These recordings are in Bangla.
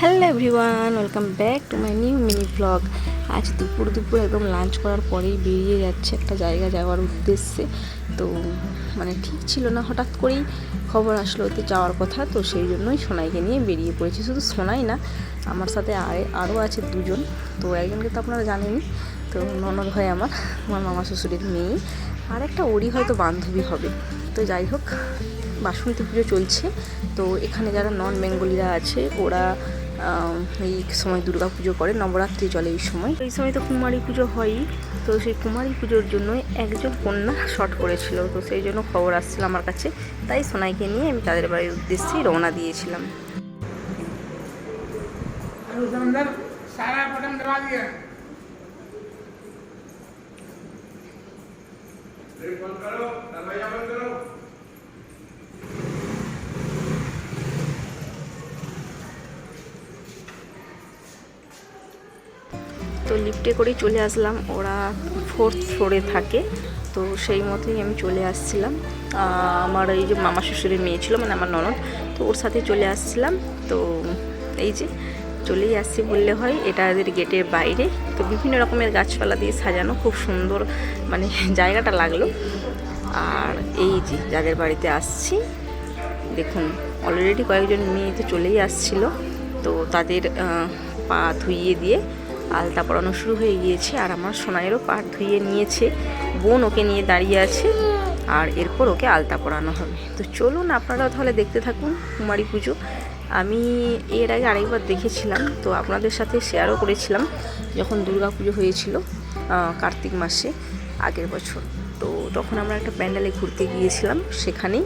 Hello everyone welcome back to my new mini blog আজ দুপুর দুপুর একদম লাঞ্চ করার পরেই বেরিয়ে যাচ্ছে একটা জায়গা যাওয়ার উদ্দেশ্যে। তো মানে ঠিক ছিল না, হঠাৎ করেই খবর আসলো ওতে যাওয়ার কথা, তো সেই জন্যই সোনাইকে নিয়ে বেরিয়ে পড়েছি। শুধু সোনাই না, আমার সাথে আরে, আরও আছে দুজন। তো একজনকে তো আপনারা জানেনই, তো ননদ হয় আমার আমার মামা শ্বশুরের মেয়ে। আর একটা ওরই হয়তো বান্ধবী হবে। তো যাই হোক, বাসন্তী পুজো চলছে। তো এখানে যারা নন বেঙ্গলিরা আছে, ওরা এই সময় দুর্গা পুজো করে, নবরাত্রি চলে এই সময়। এই সময় তো কুমারী পুজো হয়ই, তো সেই কুমারী পুজোর জন্য একজন কন্যা শট করেছিল, তো সেই জন্য খবর আসছিল আমার কাছে। তাই সোনাইকে নিয়ে আমি তাদের বাড়ির উদ্দেশ্যেই রওনা দিয়েছিলাম। লিফটে করেই চলে আসলাম। ওরা ফোর্থ ফ্লোরে থাকে, তো সেই মতোই আমি চলে আসছিলাম। আমার এই যে মামা শ্বশুরের মেয়ে ছিল মানে আমার ননদ, তো ওর সাথে চলে আসছিলাম। তো এই যে চলেই আসছি বললে হয়, এটা এদের গেটের বাইরে। তো বিভিন্ন রকমের গাছপালা দিয়ে সাজানো, খুব সুন্দর মানে জায়গাটা লাগল। আর এই যে যাদের বাড়িতে আসছি, দেখুন অলরেডি কয়েকজন মেয়ে তো চলেই আসছিল। তো তাদের পা ধুইয়ে দিয়ে আলতা পরানো শুরু হয়ে গিয়েছে আর আমার সোনাইয়েরও পাট ধুইয়ে নিয়েছে। বোন ওকে নিয়ে দাঁড়িয়ে আছে আর এরপর ওকে আলতা পরানো হবে। তো চলুন আপনারাও তাহলে দেখতে থাকুন কুমারী পুজো। আমি এর আগে আরেকবার দেখেছিলাম, তো আপনাদের সাথে শেয়ারও করেছিলাম যখন দুর্গা পুজো হয়েছিল কার্তিক মাসে আগের বছর। তো তখন আমরা একটা প্যান্ডেলে ঘুরতে গিয়েছিলাম সেখানেই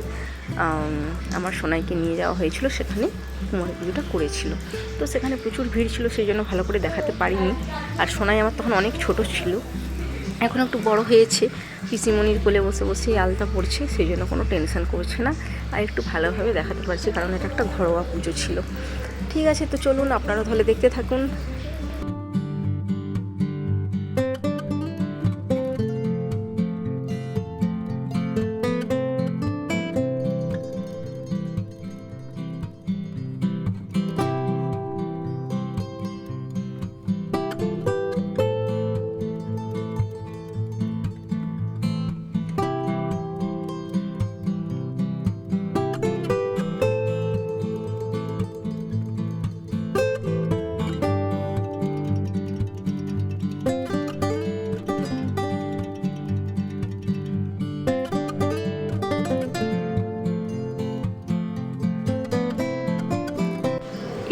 আম, আমার সোনাইকে নিয়ে যাওয়া হয়েছিল সেখানে কুমারী পুজোটা করেছিল। তো সেখানে প্রচুর ভিড় ছিল সেই জন্য ভালো করে দেখাতে পারিনি। আর সোনাই আমার তখন অনেক ছোট ছিল। এখন একটু বড় হয়েছে পিসিমণির কোলে বসে বসেই আলতা পড়ছে সেই জন্য কোনো টেনশন করছে না। আর একটু ভালোভাবে দেখাতে পারছি কারণ এটা একটা ঘরোয়া পুজো ছিল। ঠিক আছে তো চলুন আপনারা তাহলে দেখতে থাকুন।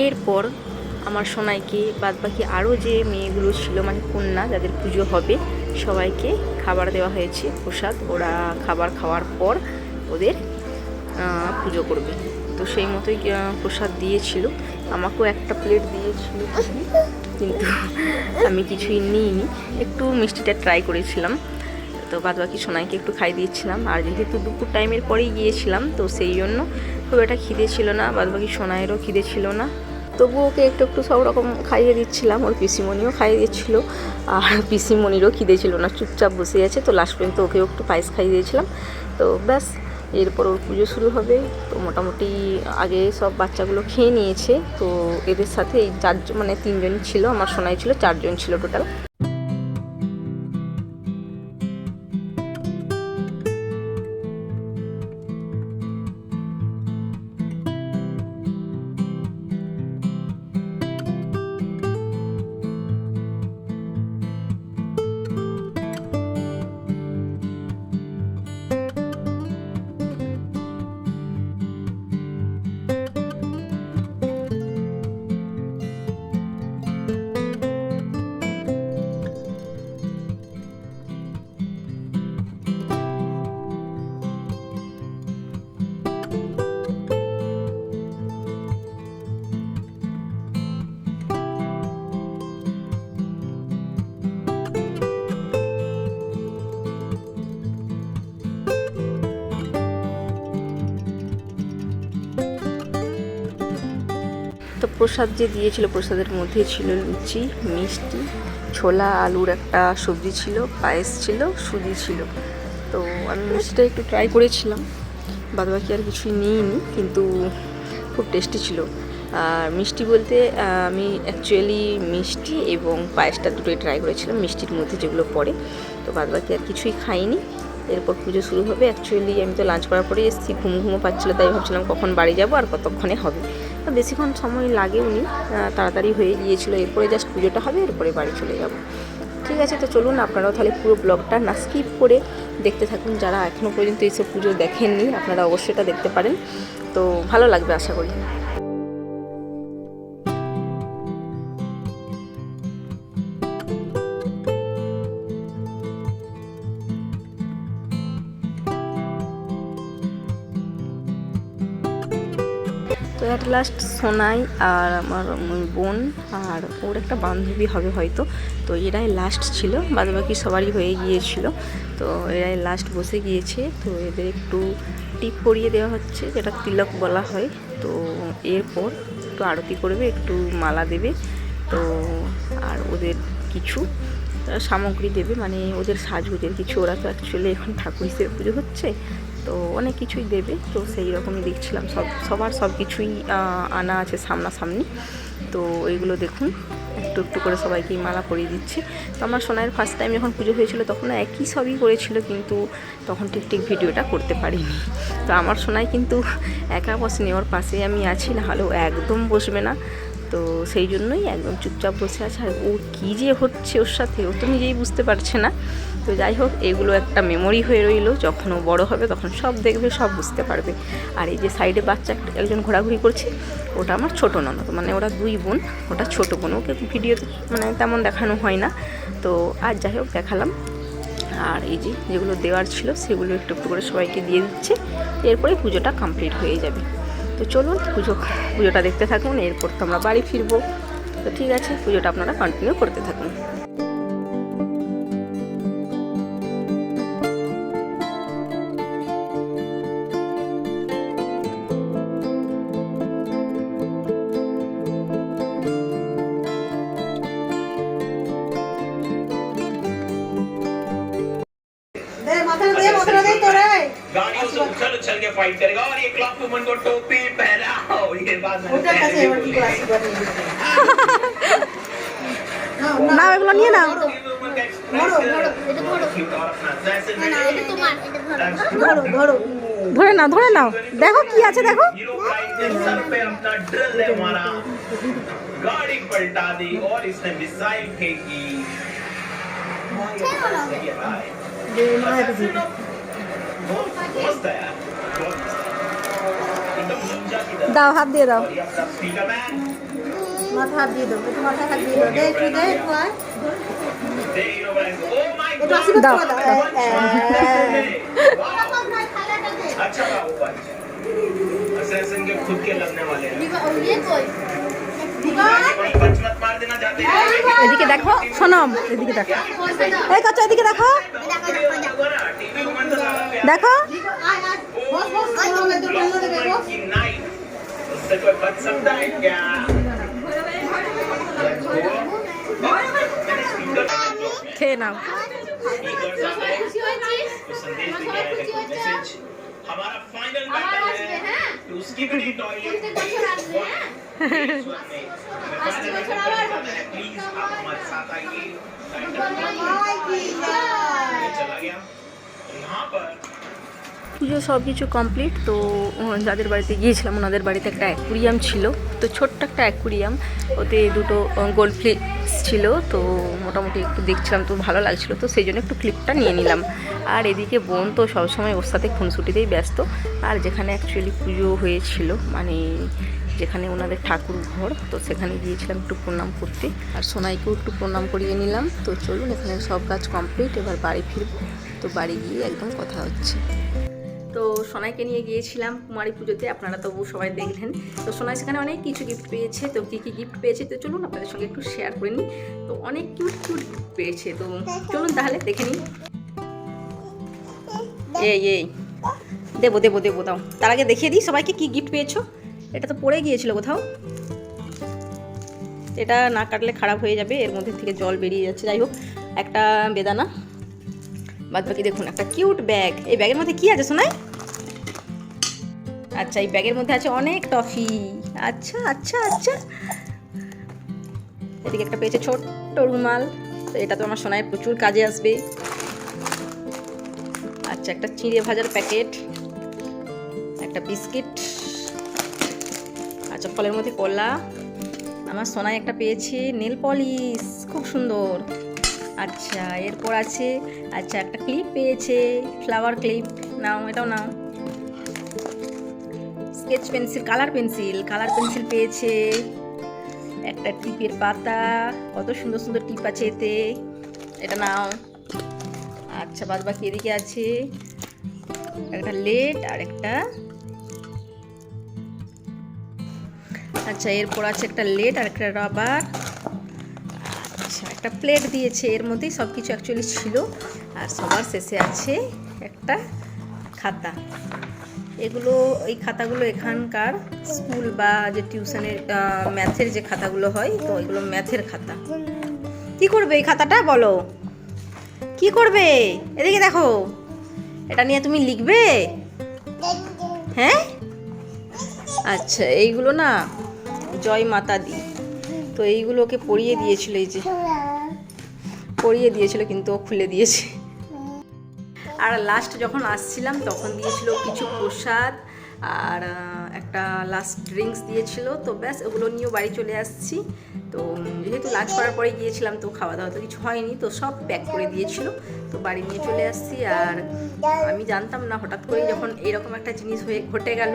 এরপর আমার সোনাইকে বাদ বাকি আরও যে মেয়েগুলো ছিল মানে কন্যা, যাদের পুজো হবে, সবাইকে খাবার দেওয়া হয়েছে, প্রসাদ। ওরা খাবার খাওয়ার পর ওদের পুজো করবে। তো সেই মতোই প্রসাদ দিয়েছিল। আমাকেও একটা প্লেট দিয়েছিল কিন্তু আমি কিছুই নিইনি। একটু মিষ্টিটা ট্রাই করেছিলাম। তো বাদ বাকি সোনাইকে একটু খাই দিয়েছিলাম। আর যেহেতু দুপুর টাইমের পরেই গিয়েছিলাম, তো সেই জন্য খুব একটা খিদে ছিল না বাদ বাকি সোনাইয়েরও খিদে ছিল না। তবু ওকে একটু একটু সব রকম খাইয়ে দিচ্ছিলাম, ওর পিসিমণিও খাইয়ে দিচ্ছিল, আর পিসিমণিরও খিদে ছিল না, চুপচাপ বসে আছে, তো লাস্ট পর্যন্ত ওকেও একটু পায়েস খাইয়ে দিয়েছিলাম। তো ব্যাস, এরপর ওর পুজো শুরু হবে, তো মোটামুটি আগে সব বাচ্চাগুলো খেয়ে নিয়েছে, তো এদের সাথে এই চারজন মানে তিনজন ছিল, আমার সোনাই ছিল, চারজন ছিল টোটাল প্রসাদ যে দিয়েছিল, প্রসাদের মধ্যে ছিল লুচি, মিষ্টি, ছোলা, আলুর একটা সবজি ছিল, পায়েস ছিল, সুজি ছিল। তো আমি মিষ্টিটা একটু ট্রাই করেছিলাম। বাদ বাকি আর কিছুই নিইনি, কিন্তু খুব টেস্টি ছিল। আর মিষ্টি বলতে আমি অ্যাকচুয়ালি মিষ্টি এবং পায়েসটা দুটোই ট্রাই করেছিলাম, মিষ্টির মধ্যে যেগুলো পড়ে। তো বাদ বাকি আর কিছুই খাইনি। এরপর পুজো শুরু হবে। অ্যাকচুয়ালি আমি তো লাঞ্চ করার পরে এসেছি, ঘুমো ঘুমো পাচ্ছিলো, তাই ভাবছিলাম কখন বাড়ি যাব আর কতক্ষণে হবে। তো বেশিক্ষণ সময় লাগে উনি তাড়াতাড়ি হয়ে গিয়েছিল। এরপরে জাস্ট পুজোটা হবে, এরপরে বাড়ি চলে যাব। ঠিক আছে, তো চলুন আপনারাও তাহলে পুরো ব্লগটা না স্কিপ করে দেখতে থাকুন। যারা এখনও পর্যন্ত এইসব পুজো দেখেননি, আপনারা অবশ্যই এটা দেখতে পারেন। তো ভালো লাগবে আশা করি। তো অ্যাট লাস্ট সোনাই আর আমার বোন আর ওর একটা বান্ধবী হবে হয়তো। তো এরাই লাস্ট ছিল বাদ বাকি সবারই হয়ে গিয়েছিল। তো এরাই লাস্ট বসে গিয়েছে, তো এদের একটু টিপ পরিয়ে দেওয়া হচ্ছে, যেটা তিলক বলা হয়। তো এরপর একটু আরতি করবে, একটু মালা দেবে। তো আর ওদের কিছু সামগ্রী দেবে মানে ওদের সাজগোজের কিছু। ওরা তো অ্যাকচুয়ালি এখন ঠাকুর হিসেবে পুজো হচ্ছে। তো অনেক কিছুই দেবে। তো সেই রকমই দেখছিলাম সব, সবার সব কিছুই আনা আছে সামনাসামনি। তো এইগুলো দেখুন, একটু একটু করে সবাইকেই মালা পরিয়ে দিচ্ছে। তো আমার সোনার ফার্স্ট টাইম যখন পুজো হয়েছিল তখন একই সবই করেছিল, কিন্তু তখন ঠিক ঠিক ভিডিওটা করতে পারিনি। তো আমার সোনাই কিন্তু একা বসেনি, ওর পাশে আমি আছি, না হলেও একদম বসবে না। তো সেই জন্যই একদম চুপচাপ বসে আছে। আর ও কী যে হচ্ছে ওর সাথে, ও তো নিজেই বুঝতে পারছে না। তো যাই হোক, এগুলো একটা মেমোরি হয়ে রইল। যখন ও বড়ো হবে, তখন সব দেখবে, সব বুঝতে পারবে। আর এই যে সাইডে বাচ্চা একজন ঘোরাঘুরি করছে, ওটা আমার ছোটো ননদ। মানে ওরা দুই বোন, ওটা ছোটো বোন। ওকে ভিডিওতে মানে তেমন দেখানো হয় না। তো আর যাই হোক, দেখালাম। আর এই যে যেগুলো দেওয়ার ছিল, সেগুলো একটু একটু করে সবাইকে দিয়ে দিচ্ছে। এরপরে পুজোটা কমপ্লিট হয়ে যাবে। তো চলুন পুজো পুজোটা দেখতে থাকুন এরপর তো আমরা বাড়ি ফিরবো তো ঠিক আছে পুজোটা আপনারা কন্টিনিউ করতে থাকুন दे माथा दे माथा दे तो रे गाड़ियों से उछल उछल के फाइट करेगा और एक लाख वुमन को टोपी पहनाओ ये बात मैंने ওটার কাছে पहले এবার भी কি बोली করে है। আশীর্বাদ নিয়ে নিতে নাও নাও এগুলো নিয়ে নাও ये woman का express ধরো, है, ধরো, बहुत cute और अपना जैसे এটা मैंने- তোমার এটা That's ধরো ধরো ধরে নাও ধরে নাও দেখো কি আছে দেখো हीरो प्राइम के सर पे अपना ड्रिल है मारा गाड़ी पलटा दी और इसने मिसाइल फेंकी सही है भाई। দে মাথা দিবি बहुत मस्त है यार দাও হাত দিয়ে দাও और ये अपना स्पीकर मैन মাথা হাত দিয়ে দাও একটু মাথা হাত দিয়ে দাও দে একটু দে একটু আয় दे हीरो प्राइम को ओ माय একটু আশীর্বাদ দাও। করে দাও এ, এ। अच्छा बाबू पंच असैसिन के खुद के लगने वाले हैं कोई पंच मत मार देना चाहते हैं এদিকে দেখো সোনম এদিকে দেখো এই কাচ্চা এদিকে দেখো टीवी वुमन तो सारा प्यार দেখো से कोई बच सकता है क्या थे ना हमारा फाइनल बैटल है तो उसकी भी टॉयलेट प्लीज़ आप हमारे साथ आइए चला गया यहाँ पर পুজো সব কিছু কমপ্লিট তো যাদের বাড়িতে গিয়েছিলাম, ওনাদের বাড়িতে একটা অ্যাকুরিয়াম ছিল। তো ছোট্ট একটা অ্যাকুরিয়াম ওতে দুটো গোল্ড ছিল, তো মোটামুটি একটু দেখছিলাম, তো ভালো লাগছিল। তো সেই জন্য একটু ক্লিপটা নিয়ে নিলাম। আর এদিকে বোন তো সবসময় ওর সাথে খুনসুটিতেই ব্যস্ত। আর যেখানে অ্যাকচুয়ালি পুজো হয়েছিল মানে যেখানে ওনাদের ঠাকুর ঘর, তো সেখানে গিয়েছিলাম একটু প্রণাম করতে। আর সোনাইকেও একটু প্রণাম করিয়ে নিলাম। তো চলুন, এখানে সব কাজ কমপ্লিট এবার বাড়ি ফিরবো। তো বাড়ি গিয়ে একদম কথা হচ্ছে। তো সোনাইকে নিয়ে গিয়েছিলাম কুমারী পুজোতে, আপনারা তবু সবাই দেখলেন। তো সোনাই সেখানে অনেক কিছু গিফট পেয়েছে, তো কী কী গিফট পেয়েছে তো চলুন আপনাদের সঙ্গে একটু শেয়ার করে নিই। তো অনেক কিউট কিউট গিফট পেয়েছে, তো চলুন তাহলে দেখে নিই। এই এই, দেবো দেবো দেবো, দাও। তার আগে দেখিয়ে দিই সবাইকে কি গিফট পেয়েছ। এটা তো পড়ে গিয়েছিল কোথাও। এটা না কাটলে খারাপ হয়ে যাবে, এর মধ্যে থেকে জল বেরিয়ে যাচ্ছে। যাই হোক, একটা বেদানা। বাদ বাকি দেখুন, একটা কিউট ব্যাগ। এই ব্যাগের মধ্যে কি আছে শোনাই আচ্ছা এই ব্যাগের মধ্যে আছে অনেক টফি। আচ্ছা আচ্ছা আচ্ছা। এদিকে একটা পেয়েছে ছোট্ট রুমাল। তো এটা তো আমার সোনায় প্রচুর কাজে আসবে। আচ্ছা একটা চিঁড়ে ভাজার প্যাকেট, একটা বিস্কিট আচ্ছা ফলের মধ্যে কলা। আমার সোনায় একটা পেয়েছি নেল পলিশ, খুব সুন্দর। আচ্ছা এরপর আছে আচ্ছা একটা ক্লিপ পেয়েছে ফ্লাওয়ার ক্লিপ নাও, এটাও নাও। Sketch pencil colour pencil colour pencil পেয়েছে। একটা টিপের পাতা, কত সুন্দর সুন্দর টিপ আছে এতে। এটা নাও। আচ্ছা বাদ বাকি এদিকে আছে। একটা লেট আর একটা। আচ্ছা এরপর আছে একটা লেট আর একটা রাবার একটা প্লেট দিয়েছে, এর মধ্যেই সব কিছু অ্যাকচুয়ালি ছিল। আর সবার শেষে আছে একটা খাতা। এগুলো, এই খাতাগুলো এখানকার স্কুল বা যে টিউশনের ম্যাথের যে খাতাগুলো হয়, তো এগুলো ম্যাথের খাতা। কি করবে এই খাতাটা, বলো? কি করবে? এদিকে দেখো। এটা নিয়ে তুমি লিখবে? হ্যাঁ? আচ্ছা এইগুলো না জয় মাতা দি তো এইগুলোকে পড়িয়ে দিয়েছিল, এই যে পড়িয়ে দিয়েছিল, কিন্তু ও খুলে দিয়েছে। আর লাস্ট যখন আসছিলাম, তখন দিয়েছিল কিছু প্রসাদ, আর একটা লাস্ট ড্রিঙ্কস দিয়েছিল, তো ব্যাস ওগুলো নিয়েও বাড়ি চলে আসছি। তো যেহেতু লাঞ্চ করার পরে গিয়েছিলাম, তো খাওয়া দাওয়া তো কিছু হয়নি, তো সব প্যাক করে দিয়েছিল। তো বাড়ি নিয়ে চলে আসছি আর আমি জানতাম না, হঠাৎ করে যখন এরকম একটা জিনিস হয়ে, ঘটে গেল,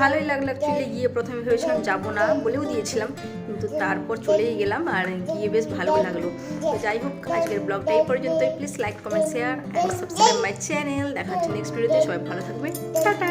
ভালোই লাগল অ্যাকচুয়ালি গিয়ে প্রথমে ভেবেছিলাম যাব না বলেও দিয়েছিলাম, কিন্তু তারপর চলেই গেলাম আর গিয়ে বেশ ভালো লাগল। তো যাই হোক, আজকের ব্লগটা এই পর্যন্তই। Please like comment share and subscribe my channel দেখা হচ্ছে নেক্সট ভিডিওতে সবাই ভালো থাকবে টাটা!